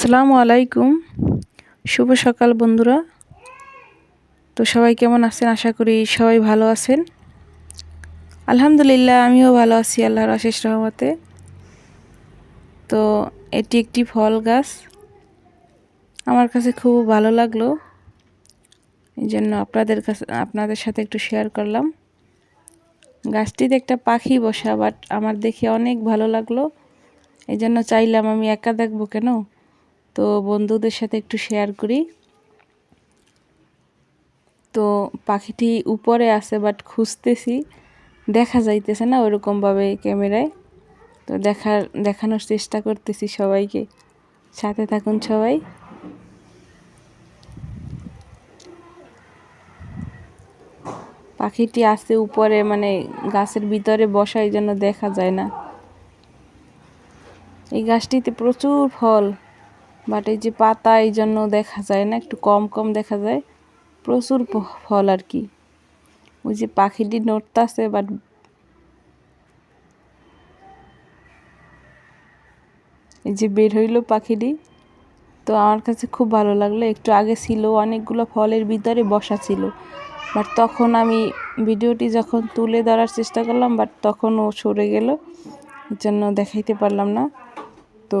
আসসালামু আলাইকুম। শুভ সকাল বন্ধুরা। তো সবাই কেমন আছেন? আশা করি সবাই ভালো আছেন। আলহামদুলিল্লাহ, আমিও ভালো আছি আল্লাহর আশেষ রহমতে। তো এটি একটি ফল গাছ। আমার কাছে খুব ভালো লাগল। এই জন্য আপনাদের কাছে, আপনাদের সাথে একটু শেয়ার করলাম। গাছটিতে একটা পাখি বসা বাট আমার দেখে অনেক ভালো লাগল। এই জন্য চাইলাম আমি একা দেখব কেন? তো বন্ধুদের সাথে একটু শেয়ার করি। তো পাখিটি উপরে আছে বাট খুঁজতেছি, দেখা যাইতেছে না ওরকমভাবে ক্যামেরায়। তো দেখার, দেখানোর চেষ্টা করতেছি সবাইকে। সাথে থাকুন সবাই। পাখিটি আছে উপরে মানে গাছের ভিতরে বসা, এই জন্য দেখা যায় না। এই গাছটিতে প্রচুর ফল। বাট এই যে পাতা, এই জন্য দেখা যায় না, একটু কম কম দেখা যায়। প্রচুর ফল আর কি। ওই যে পাখিটি নড়তাছে বাট এই যে বের হইল পাখিটি, তো আমার কাছে খুব ভালো লাগল। একটু আগে ছিল, অনেকগুলো ফলের ভিতরে বসা ছিল। বাট তখন আমি ভিডিওটি যখন তুলে ধরার চেষ্টা করলাম বাট তখন ও সরে গেল। জন্য দেখাইতে পারলাম না। তো